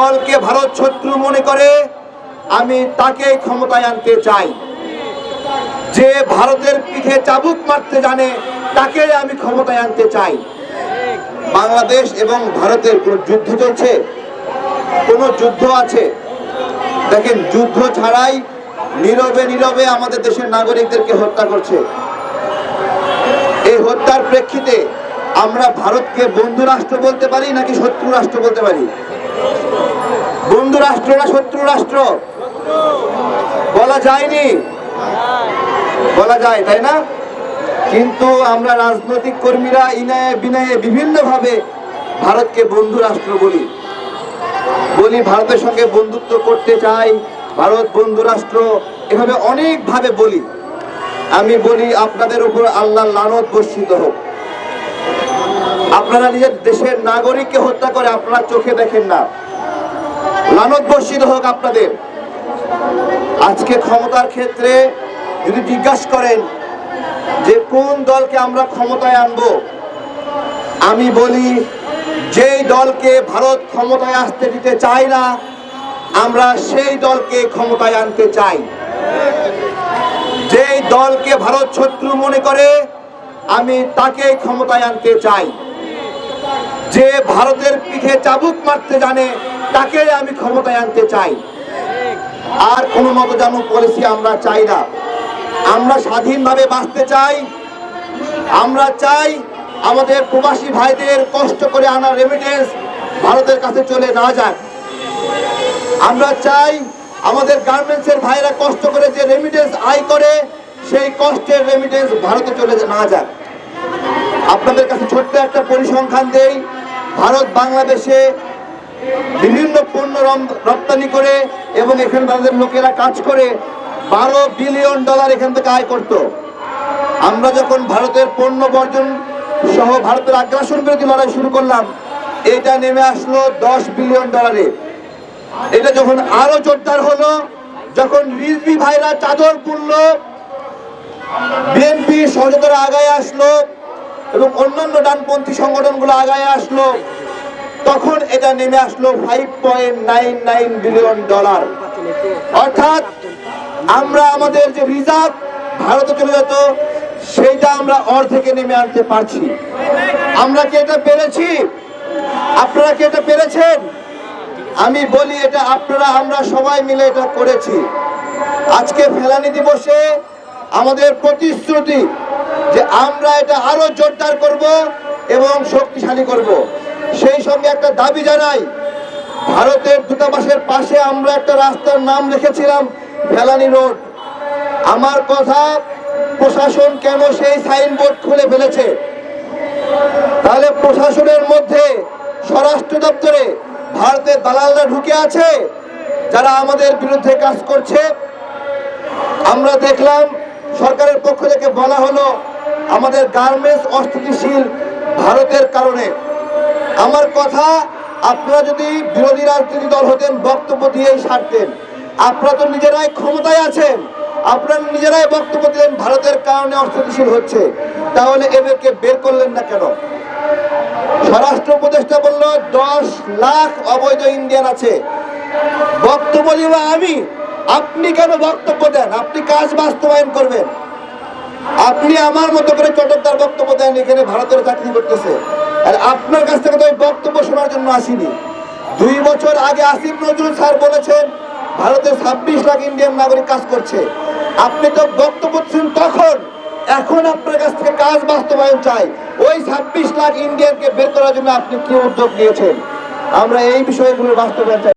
দলকে ভারত শত্রু মনে করে, আমি তাকে ক্ষমতায় আনতে চাই। যে ভারতের পিঠে চাবুক মারতে জানে, তাকে আমি ক্ষমতায় আনতে চাই। বাংলাদেশ এবং ভারতের কোন যুদ্ধ চলছে? কোন যুদ্ধ আছে? দেখেন, যুদ্ধ ছাড়াই নীরবে নীরবে আমাদের দেশের নাগরিকদেরকে হত্যা করছে। এই হত্যার প্রেক্ষিতে আমরা ভারতকে বন্ধু রাষ্ট্র বলতে পারি নাকি শত্রু রাষ্ট্র বলতে পারি? বন্ধু রাষ্ট্র না শত্রু রাষ্ট্র? বলা যায়নি। বলা যায়, তাই না? কিন্তু আমরা রাজনৈতিক কর্মীরা ইনায়ে বিনয়ে বিভিন্নভাবে ভারতকে বন্ধু রাষ্ট্র বলি। বলি ভারতের সঙ্গে বন্ধুত্ব করতে চাই, ভারত বন্ধু রাষ্ট্র এভাবে অনেকভাবে বলি। আমি বলি আপনাদের উপর আল্লাহ লানত বর্ষিত হোক। আপনারা নিজের দেশের নাগরিককে হত্যা করে আপনারা চোখে দেখেন না। লানত বর্ষিত হোক আপনাদের। আজকে ক্ষমতার ক্ষেত্রে যদি জিজ্ঞাসা করেন যে কোন দলকে আমরা ক্ষমতায় আনব, আমি বলি যেই দলকে ভারত ক্ষমতায় আসতে দিতে চায় না, আমরা সেই দলকে ক্ষমতায় আনতে চাই। যেই দলকে ভারত শত্রু মনে করে, আমি তাকে ক্ষমতায় আনতে চাই। যে ভারতের পিঠে চাবুক মারতে জানে, তাকে আমি ক্ষমতায় আনতে চাই। আর কোনো মতজানু পলিসি আমরা চাই না। আমরা স্বাধীনভাবে বাঁচতে চাই। আমরা চাই আমাদের প্রবাসী ভাইদের কষ্ট করে আনা রেমিটেন্স ভারতের কাছে চলে না যাক। আমরা চাই আমাদের গার্মেন্টসের ভাইরা কষ্ট করে যে রেমিটেন্স আয় করে, সেই কষ্টের রেমিটেন্স ভারতে চলে না যাক। আপনাদের কাছে ছোট্ট একটা পরিসংখ্যান দেই। ভারত বাংলাদেশে বিভিন্ন পণ্য রপ্তানি করে এবং এখানে তাদের লোকেরা কাজ করে, বারো বিলিয়ন ডলার এখান থেকে আয় করত। আমরা যখন ভারতের পণ্য বর্জন সহ ভারতের আগ্রাসন বিরোধী লড়াই শুরু করলাম, এটা নেমে আসলো দশ বিলিয়ন ডলারে। এটা যখন আরও জোরদার হলো, যখন রিজভি ভাইরা চাদর পুরলো বিএনপি সহযোগিতারা আগায় আসলো এবং অন্যান্য ডানপন্থী সংগঠনগুলো আগায় আসলো। তখন এটা নেমে আসলো five point nine nine billion dollar অর্থাৎ আমরা আমাদের যে রিজার্ভ ভারতে চলে যেত, সেইটা আমরা অর্ধেকে নেমে আনতে পারছি। আমরা কি এটা পেরেছি? আপনারা কি এটা পেরেছেন? আমি বলি এটা আপনারা, আমরা সবাই মিলে এটা করেছি। আজকে ফেলানি দিবসে আমাদের প্রতিশ্রুতি যে আমরা এটা আরও জোরদার করব এবং শক্তিশালী করব। সেই সঙ্গে একটা দাবি জানাই, ভারতের দূতাবাসের পাশে আমরা একটা রাস্তার নাম লিখেছিলাম ফেলানি রোড। আমার কথা প্রশাসন কেন সেই সাইনবোর্ড খুলে ফেলেছে? তাহলে প্রশাসনের মধ্যে স্বরাষ্ট্র দপ্তরে ভারতের দালালরা ঢুকে আছে, যারা আমাদের বিরুদ্ধে কাজ করছে? আমরা দেখলাম সরকারের পক্ষ থেকে বলা হলো আমাদের গার্মেন্টস অস্থিতিশীল ভারতের কারণে। আমার কথা, আপনারা যদি বিরোধী রাজনৈতিক দল হতেন, বক্তব্য দিয়েই সারতেন। আপনারা তো নিজেরাই ক্ষমতায় আছেন। আপনারা নিজেরাই বক্তব্য দিলেন, ভারতের কারণে অস্থিতিশীল হচ্ছে। তাহলে এদেরকে বের করলেন না কেন? স্বরাষ্ট্র উপদেষ্টা বলল, দশ লাখ অবৈধ ইন্ডিয়ান আছে। বক্তব্য দিব আমি। আপনি কেন বক্তব্য দেন? আপনি কাজ বাস্তবায়ন করবেন। আপনি আমার মতো করে চটকদার বক্তব্য দেন, এখানে ভারতের চাকরি করতেছে। আর আপনার কাছ থেকে তো ওই বক্তব্য শোনার জন্য আসিনি। দুই বছর আগে আসিফ নজরুল স্যার বলেছেন ভারতের ছাব্বিশ লাখ ইন্ডিয়ান নাগরিক কাজ করছে। আপনি তো বক্তব্য দিচ্ছেন তখন। এখন আপনার কাছ থেকে কাজ বাস্তবায়ন চাই। ওই ছাব্বিশ লাখ ইন্ডিয়ানকে বের করার জন্য আপনি কি উদ্যোগ নিয়েছেন? আমরা এই বিষয়গুলোর বাস্তবায়ন চাই।